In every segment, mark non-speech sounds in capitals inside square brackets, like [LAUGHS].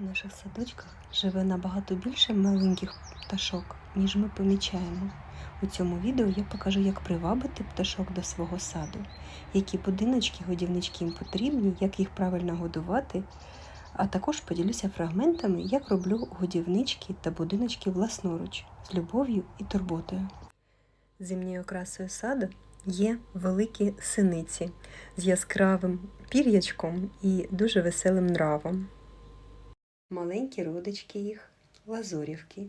В наших садочках живе набагато більше маленьких пташок, ніж ми помічаємо. У цьому відео я покажу, як привабити пташок до свого саду, які будиночки, годівнички їм потрібні, як їх правильно годувати, а також поділюся фрагментами, як роблю годівнички та будиночки власноруч з любов'ю і турботою. Зимньою окрасою саду є великі синиці з яскравим пір'ячком і дуже веселим нравом. Маленькі родички їх, лазорівки.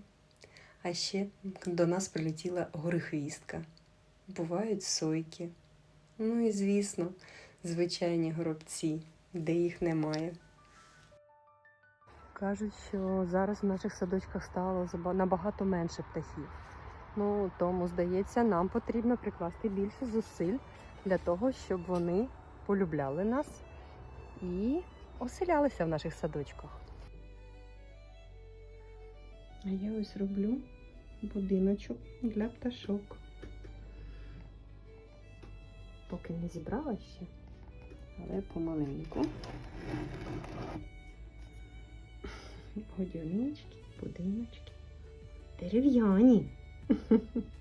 А ще до нас прилетіла горихвістка. Бувають сойки. Ну і, звісно, звичайні горобці, де їх немає. Кажуть, що зараз в наших садочках стало набагато менше птахів. Ну, тому, здається, нам потрібно прикласти більше зусиль для того, щоб вони полюбляли нас і оселялися в наших садочках. А я ось роблю будиночок для пташок. Поки не зібрала ще, але помаленьку. Годівнички, будиночки. Дерев'яні. [LAUGHS]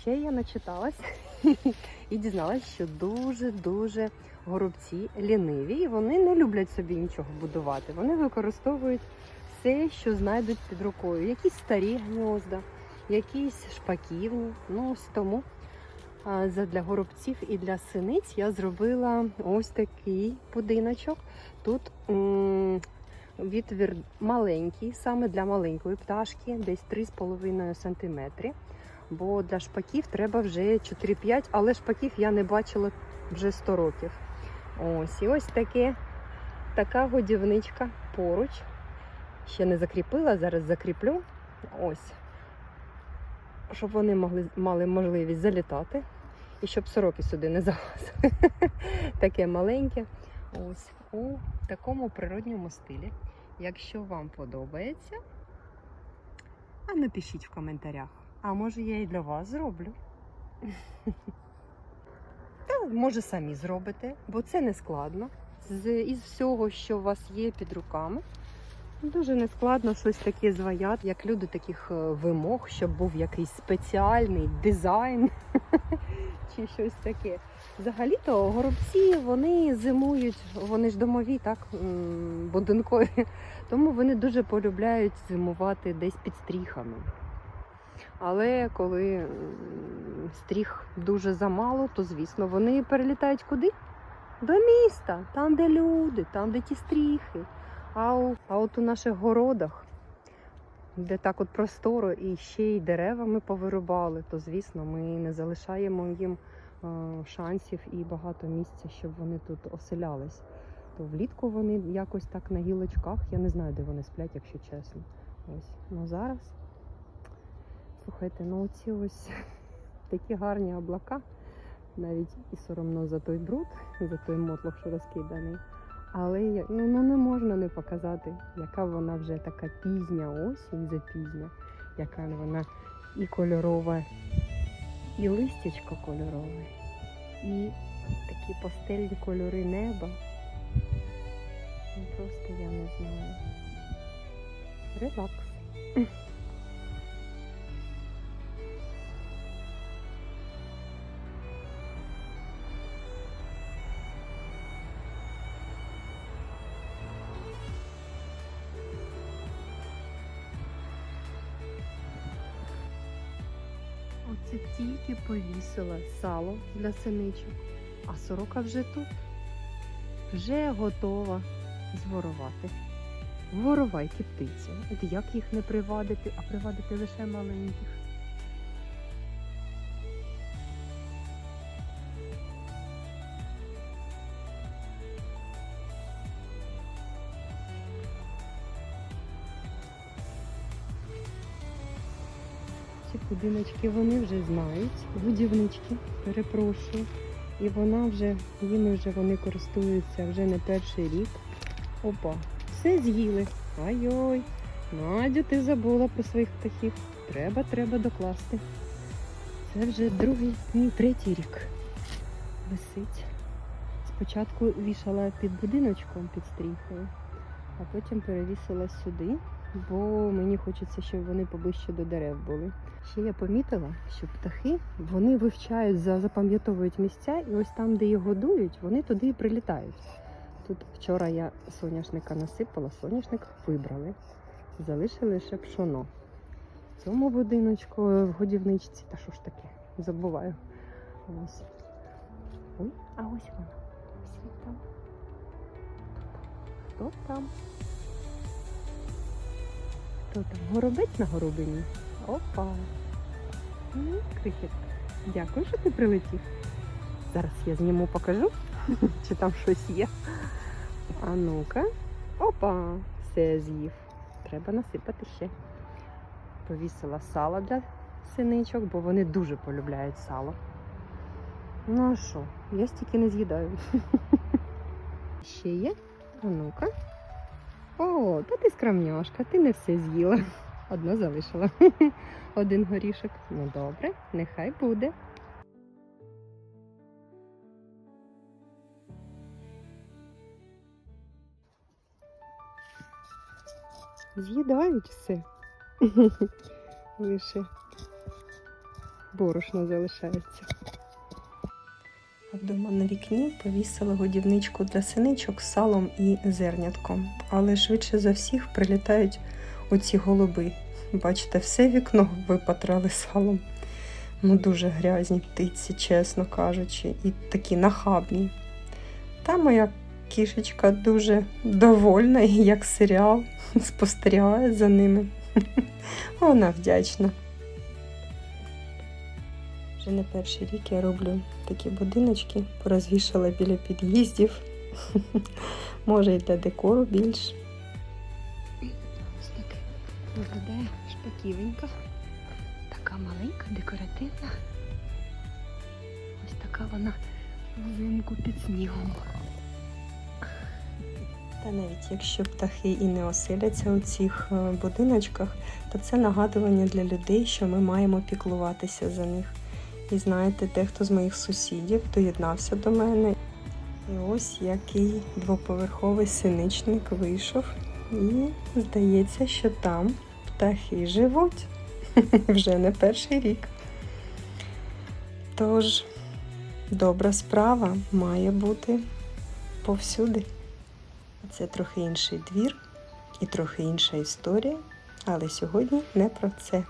Ще я начиталась [LAUGHS] і дізналась, що дуже-дуже горобці ліниві, і вони не люблять собі нічого будувати. Вони використовують все, що знайдуть під рукою. Якісь старі гнізда, якісь шпаківні. Ну, ось тому а, задля горобців і для синиць я зробила ось такий будиночок. Тут відвір маленький, саме для маленької пташки, десь 3,5 см. Бо для шпаків треба вже 4-5, але шпаків я не бачила вже 100 років. Ось, і ось таке, така годівничка поруч. Ще не закріпила, зараз закріплю. Ось. Щоб вони могли, мали можливість залітати. І щоб сороки сюди не залазили. [LAUGHS] Таке маленьке. Ось у такому природньому стилі. Якщо вам подобається, а напишіть в коментарях. А може я і для вас зроблю? Та може самі зробите, бо це не складно. З із всього, що у вас є під руками. Дуже нескладно щось таке зваяти, як люди таких е, вимог, щоб був якийсь спеціальний дизайн [LAUGHS] чи щось таке. Взагалі-то горобці вони зимують, вони ж домові, так, будинкові, [LAUGHS] тому вони дуже полюбляють зимувати десь під стріхами. Але коли стріх дуже замало, то звісно вони перелітають куди? До міста, там, де люди, там, де ті стріхи. А, у, а от у наших городах, де так от просторо і ще й дерева ми повирубали, то звісно ми не залишаємо їм е, шансів і багато місця, щоб вони тут оселялись. То влітку вони якось так на гілочках, я не знаю, де вони сплять, якщо чесно. Ось. Ну зараз Слухайте, ну оці ось [LAUGHS] такі гарні облака. Навіть і соромно за той бруд, за той мотлох, що розкиданий. Але ну, ну не можна не показати, яка вона вже така пізня осінь запізня, яка вона і кольорова, і листячко кольорове, і такі пастельні кольори неба. Ну, Просто я не знаю. Релакс. [LAUGHS] Оце тільки повісила сало для синичок, а сорока вже тут, вже готова зворувати. Воровайки птиці. От як їх не привадити, а привадити лише маленьких. Будиночки вони вже знають, будівнички, перепрошую. І вона вже, їми вже вони користуються вже не перший рік. Опа, все з'їли. Ай-ой. Надю, ти забула про своїх птахів. Треба, треба докласти. Це вже другий, ні, третій рік. Висить. Спочатку вішала під будиночком під стріхою, а потім перевісила сюди, бо мені хочеться, щоб вони поближче до дерев були. Ще я помітила, що птахи вони вивчають, за- запам'ятовують місця, і ось там, де їх годують, вони туди і прилітають. Тут вчора я соняшника насипала, соняшник вибрали, залишили лише пшоно. В цьому будиночку в годівничці, та що ж таке, забуваю. Ось. Ой, а ось воно. Ось він там. Хто там? Хто там? Горобець на горобині? Опа. Ну, крихіт. Дякую, що ти прилетів. Зараз я зніму, покажу, [LAUGHS] чи там щось є. А ну-ка. Опа, все з'їв. Треба насипати ще. Повісила сало для синичок, бо вони дуже полюбляють сало. Ну а що, я стільки не з'їдаю. [LAUGHS] Ще є? А ну-ка. О, та ти скромняшка, ти не все з'їла. Одно залишила. Один горішок. Ну добре, нехай буде. З'їдають все. Лише борошно залишається. А вдома на вікні повісила годівничку для синичок з салом і зернятком. Але швидше за всіх прилітають оці голуби. Бачите, все вікно випатрали салом. Ну, дуже грязні птиці, чесно кажучи, і такі нахабні. Та моя кішечка дуже довольна, і як серіал спостерігає за ними. [LAUGHS] Вона вдячна. Вже не перший рік я роблю такі будиночки, порозвішала біля під'їздів. [LAUGHS] Може, і для декору більш. Ось так виглядає шпаківенька. Така маленька, декоративна. Ось така вона взимку під снігом. Та навіть якщо птахи і не оселяться у цих е, будиночках, то це нагадування для людей, що ми маємо піклуватися за них. І знаєте, дехто з моїх сусідів доєднався до мене. І ось який двоповерховий синичник вийшов. І здається, що там птахи живуть [LAUGHS] вже не перший рік. Тож, добра справа має бути повсюди. Це трохи інший двір і трохи інша історія, але сьогодні не про це.